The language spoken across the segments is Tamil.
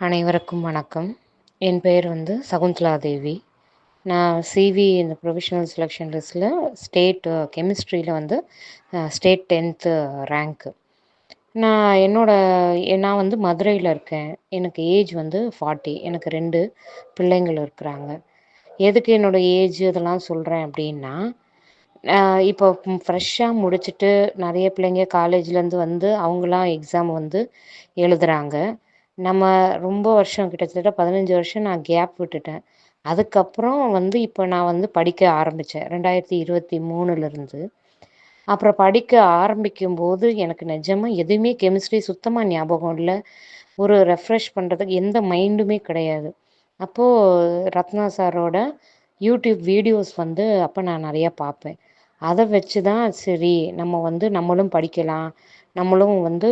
அனைவருக்கும் வணக்கம். என் பெயர் வந்து சகுந்தலா தேவி. நான் சிவி இந்த ப்ரொவிஷனல் செலெக்ஷன் லிஸ்ட்டில் ஸ்டேட் கெமிஸ்ட்ரியில் வந்து ஸ்டேட் டென்த்து ரேங்க்கு நான் என்னோடய நான் வந்து மதுரையில் இருக்கேன். எனக்கு ஏஜ் வந்து ஃபார்ட்டி எனக்கு ரெண்டு பிள்ளைங்கள் இருக்கிறாங்க. எதுக்கு என்னோடய ஏஜ் இதெல்லாம் சொல்கிறேன் அப்படின்னா இப்போ ஃப்ரெஷ்ஷாக முடிச்சுட்டு நிறைய பிள்ளைங்க காலேஜ்லேருந்து வந்து அவங்களாம் எக்ஸாம் வந்து எழுதுகிறாங்க நம்ம ரொம்ப வருஷம் கிட்டத்தட்ட பதினஞ்சு வருஷம் நான் கேப் விட்டுட்டேன். அதுக்கப்புறம் வந்து இப்போ நான் வந்து படிக்க ஆரம்பித்தேன் ரெண்டாயிரத்தி இருபத்தி மூணுலேருந்து அப்புறம் படிக்க ஆரம்பிக்கும் போது எனக்கு நிஜமாக எதுவுமே கெமிஸ்ட்ரி சுத்தமாக ஞாபகம் இல்லை. ஒரு ரெஃப்ரெஷ் பண்ணுறதுக்கு எந்த மைண்டுமே கிடையாது. அப்போது ரத்னா சாரோட யூடியூப் வீடியோஸ் வந்து அப்போ நான் நிறையா பார்ப்பேன். அதை வச்சு தான் சரி நம்ம வந்து நம்மளும் படிக்கலாம். நம்மளும் வந்து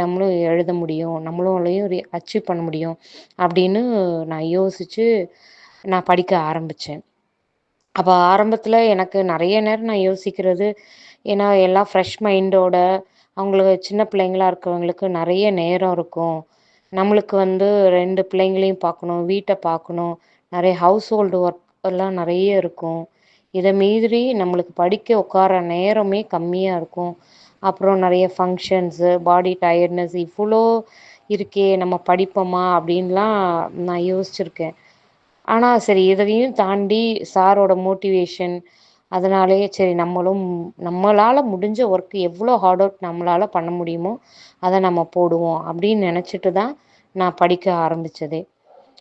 நம்மளும் எழுத முடியும். நம்மளும் அச்சீவ் பண்ண முடியும் அப்படின்னு நான் யோசித்து நான் படிக்க ஆரம்பித்தேன் அப்போ ஆரம்பத்தில் எனக்கு நிறைய நேரம் நான் யோசிக்கிறது ஏன்னா எல்லாம் ஃப்ரெஷ் மைண்டோட அவங்களுக்கு சின்ன பிள்ளைங்களா இருக்கிறவங்களுக்கு நிறைய நேரம் இருக்கும். நம்மளுக்கு வந்து ரெண்டு பிள்ளைங்களையும் பார்க்கணும் வீட்டை பார்க்கணும். நிறைய ஹவுஸ் ஹோல்டு ஒர்க் எல்லாம் நிறைய இருக்கும். இதை மீறி நம்மளுக்கு படிக்க உட்கார நேரமே கம்மியாக இருக்கும். அப்புறம் நிறைய ஃபங்க்ஷன்ஸு பாடி டயர்ட்னஸ் இவ்வளோ இருக்கே நம்ம படிப்போமா அப்படின்லாம் நான் யோசிச்சிருக்கேன். ஆனால் சரி இதையும் தாண்டி சாரோட மோட்டிவேஷன் அதனாலேயே சரி நம்மளும் நம்மளால் முடிஞ்ச ஒர்க் எவ்வளோ ஹார்ட் ஒர்க் நம்மளால் பண்ண முடியுமோ அதை நம்ம போடுவோம் அப்படின்னு நினச்சிட்டு தான் நான் படிக்க ஆரம்பித்ததே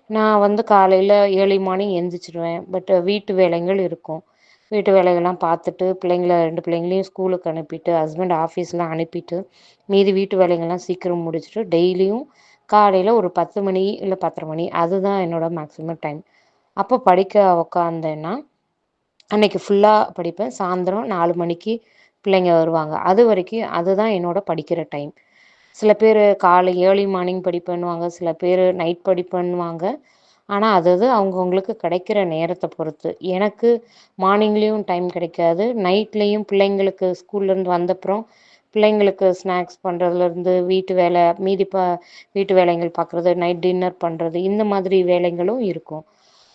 நான் வந்து காலையில் ஏர்லி மார்னிங் எந்திரிச்சிடுவேன் பட் வீட்டு வேலைகள் இருக்கும். வீட்டு வேலைகள்லாம் பார்த்துட்டு பிள்ளைங்கள ரெண்டு பிள்ளைங்களையும் ஸ்கூலுக்கு அனுப்பிட்டு ஹஸ்பண்ட் ஆஃபீஸ்லாம் அனுப்பிட்டு மீதி வீட்டு வேலைங்கள்லாம் சீக்கிரம் முடிச்சுட்டு டெய்லியும் காலையில் ஒரு பத்து மணி இல்லை பத்தரை மணி அதுதான் என்னோட மேக்ஸிமம் டைம் அப்போ படிக்க உக்காந்தேன்னா அன்னைக்கு ஃபுல்லாக படிப்பேன். சாயந்தரம் நாலு மணிக்கு பிள்ளைங்க வருவாங்க. அது வரைக்கும் அதுதான் என்னோட படிக்கிற டைம் சில பேர் காலை ஏர்லி மார்னிங் படிப்பேன்னுவாங்க. சில பேர் நைட் படிப்பேன்னுவாங்க. ஆனால் அது அது அவங்கவுங்களுக்கு கிடைக்கிற நேரத்தை பொறுத்து. எனக்கு மார்னிங்லேயும் டைம் கிடைக்காது. நைட்லேயும் பிள்ளைங்களுக்கு ஸ்கூல்லேருந்து வந்தப்புறம் பிள்ளைங்களுக்கு ஸ்நாக்ஸ் பண்ணுறதுலேருந்து வீட்டு வேலை மீதி ப வீட்டு வேலைகள் பார்க்குறது நைட் டின்னர் பண்ணுறது இந்த மாதிரி வேலைகளும் இருக்கும்.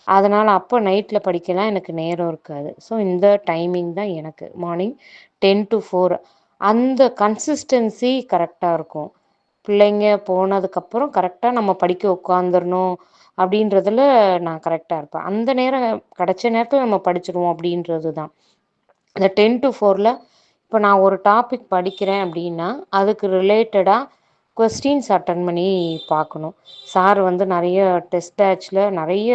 அதனால் அப்போ நைட்டில் படிக்கலாம் எனக்கு நேரம் இருக்காது. ஸோ இந்த டைமிங் தான் எனக்கு. மார்னிங் டென் டு ஃபோர் அந்த கன்சிஸ்டன்சி கரெக்டாக இருக்கும். பிள்ளைங்க போனதுக்கப்புறம் கரெக்டாக நம்ம படிக்க உட்காந்துடணும் அப்படின்றதுல நான் கரெக்டாக இருப்பேன். அந்த நேரம் கிடைச்ச நேரத்தில் நம்ம படிச்சிருவோம் அப்படின்றது தான் இந்த டென் டு ஃபோரில் இப்போ நான் ஒரு டாபிக் படிக்கிறேன் அப்படின்னா அதுக்கு ரிலேட்டடாக கொஸ்டின்ஸ் அட்டன் பண்ணி பார்க்கணும். சார் வந்து நிறைய டெஸ்ட் பேட்சில் நிறைய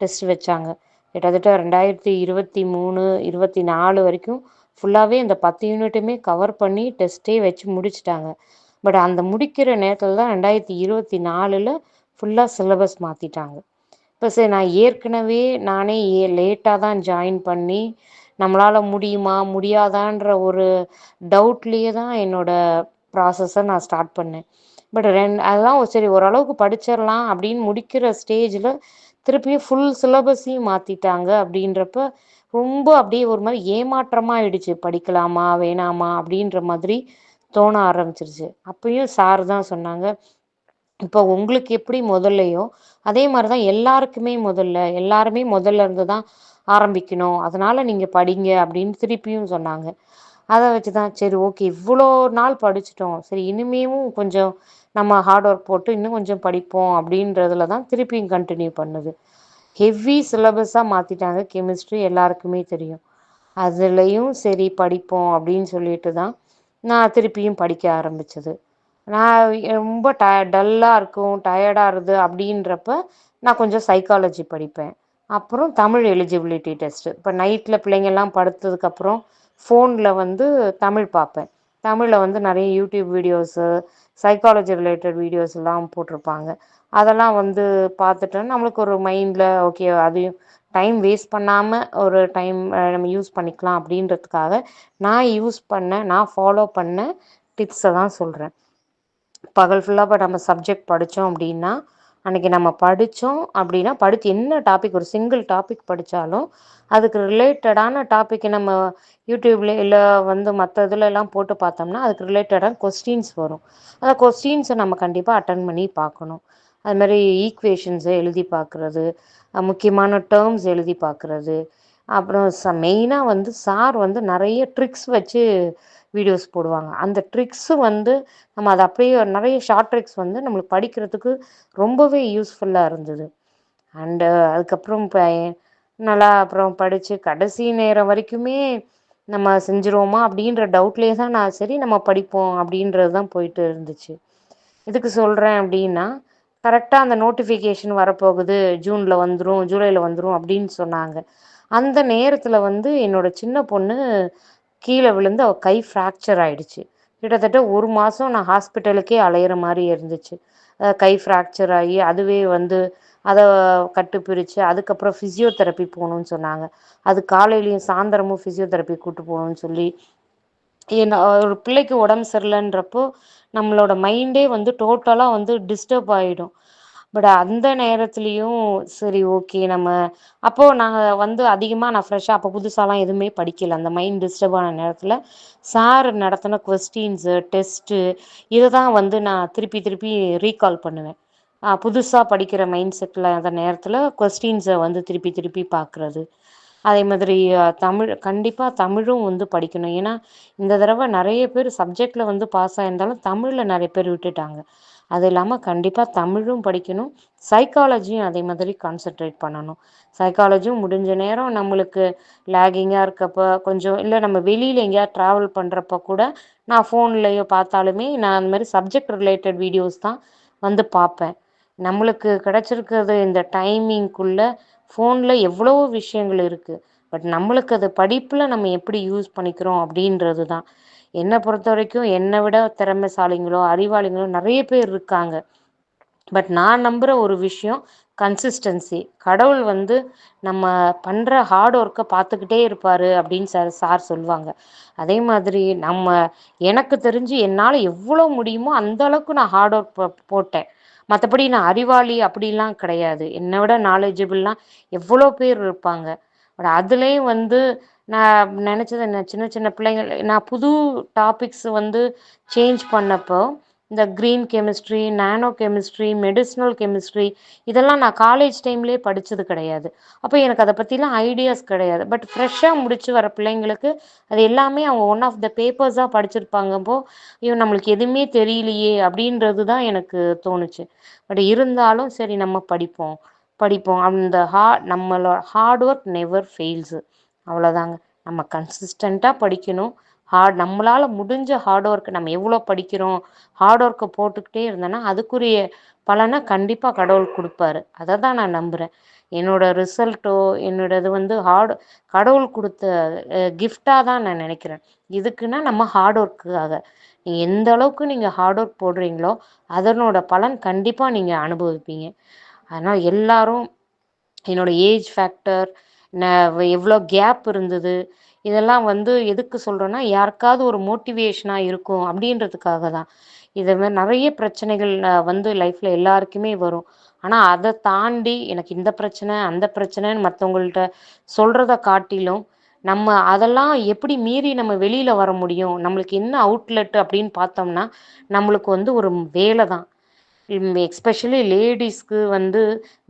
டெஸ்ட் வச்சாங்க. கிட்டத்தட்ட ரெண்டாயிரத்தி இருபத்தி மூணு இருபத்தி நாலு வரைக்கும் ஃபுல்லாகவே இந்த பத்து யூனிட்டுமே கவர் பண்ணி டெஸ்ட்டே வச்சு முடிச்சிட்டாங்க. பட் அந்த முடிக்கிற நேரத்தில் தான் ரெண்டாயிரத்தி இருபத்தி நாலில் ஃபுல்லாக சிலபஸ் மாற்றிட்டாங்க இப்போ சரி நான் ஏற்கனவே நானே ஏ லேட்டாக தான் ஜாயின் பண்ணி நம்மளால் முடியுமா முடியாதான்ற ஒரு டவுட்லேயே தான் என்னோடய ப்ராசஸை நான் ஸ்டார்ட் பண்ணேன். பட் ரெண்டு அதெல்லாம் சரி ஓரளவுக்கு படிச்சிடலாம் அப்படின்னு முடிக்கிற ஸ்டேஜில் திருப்பியும் ஃபுல் சிலபஸையும் மாற்றிட்டாங்க அப்படின்றப்ப ரொம்ப அப்படியே ஒரு மாதிரி ஏமாற்றமாக ஆயிடுச்சு. படிக்கலாமா வேணாமா அப்படின்ற மாதிரி தோண ஆரம்பிச்சிருச்சு. அப்பயும் சார் தான் சொன்னாங்க இப்போ உங்களுக்கு எப்படி முதல்லையோ அதே மாதிரி தான் எல்லாருக்குமே முதல்ல எல்லாருமே முதல்ல இருந்து தான் ஆரம்பிக்கணும். அதனால் நீங்கள் படிங்க அப்படின்னு திருப்பியும் சொன்னாங்க. அதை வச்சு தான் சரி ஓகே இவ்வளோ நாள் படிச்சிட்டோம். சரி இனிமேவும் கொஞ்சம் நம்ம ஹார்ட் ஒர்க் போட்டு இன்னும் கொஞ்சம் படிப்போம் அப்படின்றதுல தான் திருப்பியும் கண்டினியூ பண்ணுது. ஹெவி சிலபஸாக மாற்றிட்டாங்க கெமிஸ்ட்ரி எல்லாருக்குமே தெரியும். அதுலேயும் சரி படிப்போம் அப்படின்னு சொல்லிட்டு தான் நான் திருப்பியும் படிக்க ஆரம்பித்தது நான் ரொம்ப ட டல்லாக இருக்கும் டயர்டாக இருது அப்படின்றப்ப நான் கொஞ்சம் சைக்காலஜி படிப்பேன். அப்புறம் தமிழ் எலிஜிபிலிட்டி டெஸ்ட்டு இப்போ நைட்டில் பிள்ளைங்கள்லாம் படுத்ததுக்கப்புறம் ஃபோனில் வந்து தமிழ் பார்ப்பேன். தமிழில் வந்து நிறைய YouTube videos psychology related videos எல்லாம் போட்டிருப்பாங்க. அதெல்லாம் வந்து பார்த்துட்டோன்னா நம்மளுக்கு ஒரு மைண்டில் ஓகே அதையும் டைம் வேஸ்ட் பண்ணாமல் ஒரு டைம் நம்ம யூஸ் பண்ணிக்கலாம் அப்படின்றதுக்காக நான் யூஸ் பண்ண நான் ஃபாலோ பண்ண டிப்ஸை தான் சொல்கிறேன் பகல் ஃபுல்லாக இப்போ நம்ம சப்ஜெக்ட் படித்தோம் அப்படின்னா அன்றைக்கி நம்ம படித்தோம் அப்படின்னா படித்து என்ன டாபிக் ஒரு சிங்கிள் டாபிக் படித்தாலும் அதுக்கு ரிலேட்டடான டாப்பிக்கை நம்ம யூடியூப்ல இல்லை வந்து மற்ற இதுலலாம் போட்டு பார்த்தோம்னா அதுக்கு ரிலேட்டடான கொஸ்டின்ஸ் வரும். அந்த கொஸ்டின்ஸை நம்ம கண்டிப்பாக அட்டன் பண்ணி பார்க்கணும். அது மாதிரி ஈக்குவேஷன்ஸை எழுதி பார்க்குறது முக்கியமான டேர்ம்ஸ் எழுதி பார்க்குறது. அப்புறம் ச மெயினாக வந்து சார் வந்து நிறைய ட்ரிக்ஸ் வச்சு வீடியோஸ் போடுவாங்க. அந்த ட்ரிக்ஸும் வந்து நம்ம அதை அப்படியே நிறைய ஷார்ட் ட்ரிக்ஸ் வந்து நம்மளுக்கு படிக்கிறதுக்கு ரொம்பவே யூஸ்ஃபுல்லாக இருந்தது. அண்டு அதுக்கப்புறம் இப்போ நல்லா அப்புறம் படித்து கடைசி நேரம் வரைக்குமே நம்ம செஞ்சுருவோமா அப்படின்ற டவுட்லேயே தான் நான் சரி நம்ம படிப்போம் அப்படின்றது தான் போயிட்டு இருந்துச்சு. இதுக்கு சொல்கிறேன் அப்படின்னா கரெக்டாக அந்த நோட்டிஃபிகேஷன் வரப்போகுது ஜூனில் வந்துடும் ஜூலையில் வந்துடும் அப்படின்னு சொன்னாங்க. அந்த நேரத்தில் வந்து என்னோட சின்ன பொண்ணு கீழே விழுந்து அவள் கை ஃப்ராக்சர் ஆயிடுச்சு. கிட்டத்தட்ட ஒரு மாதம் நான் ஹாஸ்பிட்டலுக்கே அலையிற மாதிரி இருந்துச்சு. கை ஃப்ராக்சர் ஆகி அதுவே வந்து அதை கட்டு பிரித்து அதுக்கப்புறம் ஃபிசியோதெரப்பி போகணுன்னு சொன்னாங்க. அது காலையிலையும் சாயந்தரமும் ஃபிசியோதெரப்பி கூட்டு போகணும்னு சொல்லி என்ன ஒரு பிள்ளைக்கு உடம்பு சரியில்லைன்றப்போ நம்மளோட மைண்டே வந்து டோட்டலாக வந்து டிஸ்டர்ப் ஆகிடும் பட் அந்த நேரத்துலையும் சரி ஓகே நம்ம அப்போது நாங்கள் வந்து அதிகமாக நான் ஃப்ரெஷ்ஷாக அப்போ புதுசாலாம் எதுவுமே படிக்கல. அந்த மைண்ட் டிஸ்டர்ப் ஆன நேரத்தில் சார் நடத்தின கொஸ்டின்ஸு டெஸ்ட்டு இதை தான் வந்து நான் திருப்பி திருப்பி ரீகால் பண்ணுவேன். புதுசாக படிக்கிற மைண்ட் செட்டில் அந்த நேரத்தில் கொஸ்டின்ஸை வந்து திருப்பி திருப்பி பார்க்குறது அதே மாதிரி தமிழ் கண்டிப்பாக தமிழும் வந்து படிக்கணும். ஏன்னா இந்த தடவை நிறைய பேர் சப்ஜெக்டில் வந்து பாஸ் ஆகியிருந்தாலும் தமிழில் நிறைய பேர் விட்டுட்டாங்க. அது இல்லாமல் கண்டிப்பாக தமிழும் படிக்கணும் சைக்காலஜியும் அதே மாதிரி கான்சென்ட்ரேட் பண்ணணும். சைக்காலஜியும் முடிஞ்ச நேரம் நம்மளுக்கு லேகிங்காக இருக்கப்போ கொஞ்சம் இல்லை நம்ம வெளியில் எங்கேயாவது ட்ராவல் பண்ணுறப்ப கூட நான் ஃபோன்லேயோ பார்த்தாலுமே நான் அந்த மாதிரி சப்ஜெக்ட் ரிலேட்டட் வீடியோஸ் தான் வந்து பார்ப்பேன். நம்மளுக்கு கிடச்சிருக்கிறது இந்த டைமிங்குள்ளே ஃபோனில் எவ்வளோ விஷயங்கள் இருக்குது பட் நம்மளுக்கு அது படிப்பில் நம்ம எப்படி யூஸ் பண்ணிக்கிறோம் அப்படின்றது தான். என்னை பொறுத்த வரைக்கும் என்னை விட திறமைசாலிங்களோ அறிவாளிங்களோ நிறைய பேர் இருக்காங்க. பட் நான் நம்புகிற ஒரு விஷயம் கன்சிஸ்டன்சி கடவுள் வந்து நம்ம பண்ணுற ஹார்ட் ஒர்க்கை பார்த்துக்கிட்டே இருப்பார் அப்படின்னு சார் சார் சொல்லுவாங்க. அதே மாதிரி நம்ம எனக்கு தெரிஞ்சு என்னால் எவ்வளோ முடியுமோ அந்த அளவுக்கு நான் ஹார்ட் ஒர்க் போட்டேன். மற்றபடி நான் அறிவாளி அப்படிலாம் கிடையாது. என்னை விட நாலேஜபிள்லாம் எவ்வளோ பேர் இருப்பாங்க. பட் அதுலேயும் வந்து நான் நினச்சது என்ன? சின்ன சின்ன பிள்ளைங்கள் நான் புது டாபிக்ஸ் வந்து சேஞ்ச் பண்ணப்போ இந்த green chemistry nano chemistry medicinal chemistry இதெல்லாம் நான் காலேஜ் டைம்லேயே படித்தது கிடையாது. அப்போ எனக்கு அதை பற்றிலாம் ஐடியாஸ் கிடையாது. பட் ஃப்ரெஷ்ஷாக முடிச்சு வர பிள்ளைங்களுக்கு அது எல்லாமே அவங்க ஒன் ஆஃப் த பேப்பர்ஸாக படிச்சிருப்பாங்கப்போ ஐயோ நம்மளுக்கு எதுவுமே தெரியலையே அப்படின்றது தான் எனக்கு தோணுச்சு. பட் இருந்தாலும் சரி நம்ம படிப்போம். படிப்போம். அந்த ஹா நம்மளோட ஹார்ட் ஒர்க் நெவர் ஃபெயில்ஸு அவ்வளோதாங்க நம்ம கன்சிஸ்டண்ட்டாக படிக்கணும். ஹார்ட் நம்மளால் முடிஞ்ச ஹார்ட் ஒர்க் நம்ம எவ்வளோ படிக்கிறோம்? ஹார்ட் ஒர்க்கை போட்டுக்கிட்டே இருந்தோன்னா அதுக்குரிய பலனை கண்டிப்பாக கடவுள் கொடுப்பாரு. அதை தான் நான் நம்புகிறேன் என்னோட ரிசல்ட்டோ என்னோடது வந்து ஹார்ட் கடவுள் கொடுத்த கிஃப்டாக தான் நான் நினைக்கிறேன். இதுக்குன்னா நம்ம ஹார்ட் ஒர்க்குக்காக நீங்கள் எந்த அளவுக்கு நீங்கள் ஹார்ட் ஒர்க் போடுறீங்களோ அதனோட பலன் கண்டிப்பாக நீங்கள் அனுபவிப்பீங்க. அதனால் எல்லாரும் என்னோட ஏஜ் ஃபேக்டர் எவ்வளோ கேப் இருந்தது? இதெல்லாம் வந்து எதுக்கு சொல்கிறோன்னா யாருக்காவது ஒரு மோட்டிவேஷனாக இருக்கும் அப்படின்றதுக்காக தான். இதை மாதிரி நிறைய பிரச்சனைகள் வந்து லைஃப்பில் எல்லாருக்குமே வரும். ஆனால் அதை தாண்டி எனக்கு இந்த பிரச்சனை அந்த பிரச்சனைன்னு மற்றவங்கள்ட்ட சொல்கிறத காட்டிலும் நம்ம அதெல்லாம் எப்படி மீறி நம்ம வெளியில் வர முடியும்? நம்மளுக்கு என்ன அவுட்லெட் அப்படின்னு பார்த்தோம்னா நம்மளுக்கு வந்து ஒரு வேலை தான். எக்ஸ்பெஷலி லேடிஸ்க்கு வந்து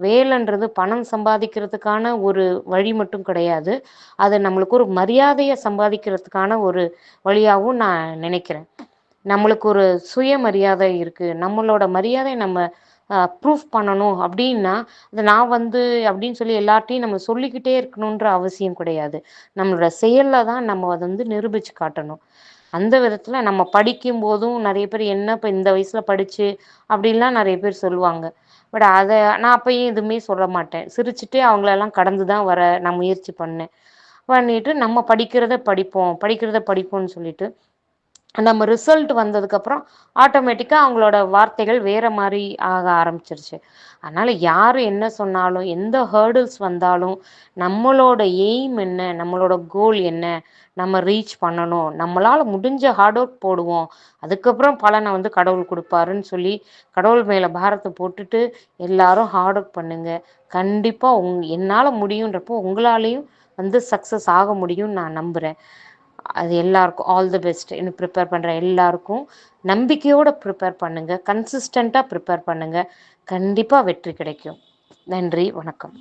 வேலைன்றது பணம் சம்பாதிக்கிறதுக்கான ஒரு வழி மட்டும் கிடையாது. அது நம்மளுக்கு ஒரு மரியாதையை சம்பாதிக்கிறதுக்கான ஒரு வழியாகவும் நான் நினைக்கிறேன். நம்மளுக்கு ஒரு சுயமரியாதை இருக்குது நம்மளோட மரியாதை நம்ம ப்ரூஃப் பண்ணணும் அப்படின்னா அது நான் வந்து அப்படின்னு சொல்லி எல்லார்ட்டையும் நம்ம சொல்லிக்கிட்டே இருக்கணுன்ற அவசியம் கிடையாது. நம்மளோட செயலில் தான் நம்ம அதை வந்து நிரூபித்து காட்டணும். அந்த விதத்தில் நம்ம படிக்கும் போதும் நிறைய பேர் என்ன இப்போ இந்த வயசில் படித்து அப்படின்லாம் நிறைய பேர் சொல்லுவாங்க. பட் அதை நான் அப்பயும் எதுவுமே சொல்ல மாட்டேன். சிரிச்சுட்டு அவங்களெல்லாம் கடந்து தான் வர நான் முயற்சி பண்ணேன். பண்ணிட்டு நம்ம படிக்கிறத படிப்போம். படிக்கிறத படிப்போம்னு சொல்லிட்டு நம்ம ரிசல்ட் வந்ததுக்கப்புறம் ஆட்டோமேட்டிக்காக அவங்களோட வார்த்தைகள் வேறு மாதிரி ஆக ஆரம்பிச்சிருச்சு. அதனால் யார் என்ன சொன்னாலும் எந்த ஹேர்டில்ஸ் வந்தாலும் நம்மளோட எய்ம் என்ன நம்மளோட கோல் என்ன நம்ம ரீச் பண்ணணும். நம்மளால் முடிஞ்ச ஹார்ட் ஒர்க் போடுவோம். அதுக்கப்புறம் பலனை வந்து கடவுள் கொடுப்பாருன்னு சொல்லி கடவுள் மேலே பாரத்தை போட்டுட்டு எல்லாரும் ஹார்ட் ஒர்க் பண்ணுங்கள் கண்டிப்பாக உங் என்னால் முடியுன்றப்போ உங்களாலேயும் வந்து சக்ஸஸ் ஆக முடியும்னு நான் நம்புகிறேன் அது எல்லாருக்கும் ஆல் தி பெஸ்ட் இன்னும் ப்ரிப்பேர் பண்ணுற எல்லாருக்கும் நம்பிக்கையோடு ப்ரிப்பேர் பண்ணுங்கள் கன்சிஸ்டண்ட்டாக ப்ரிப்பேர் பண்ணுங்கள் கண்டிப்பாக வெற்றி கிடைக்கும். நன்றி வணக்கம்.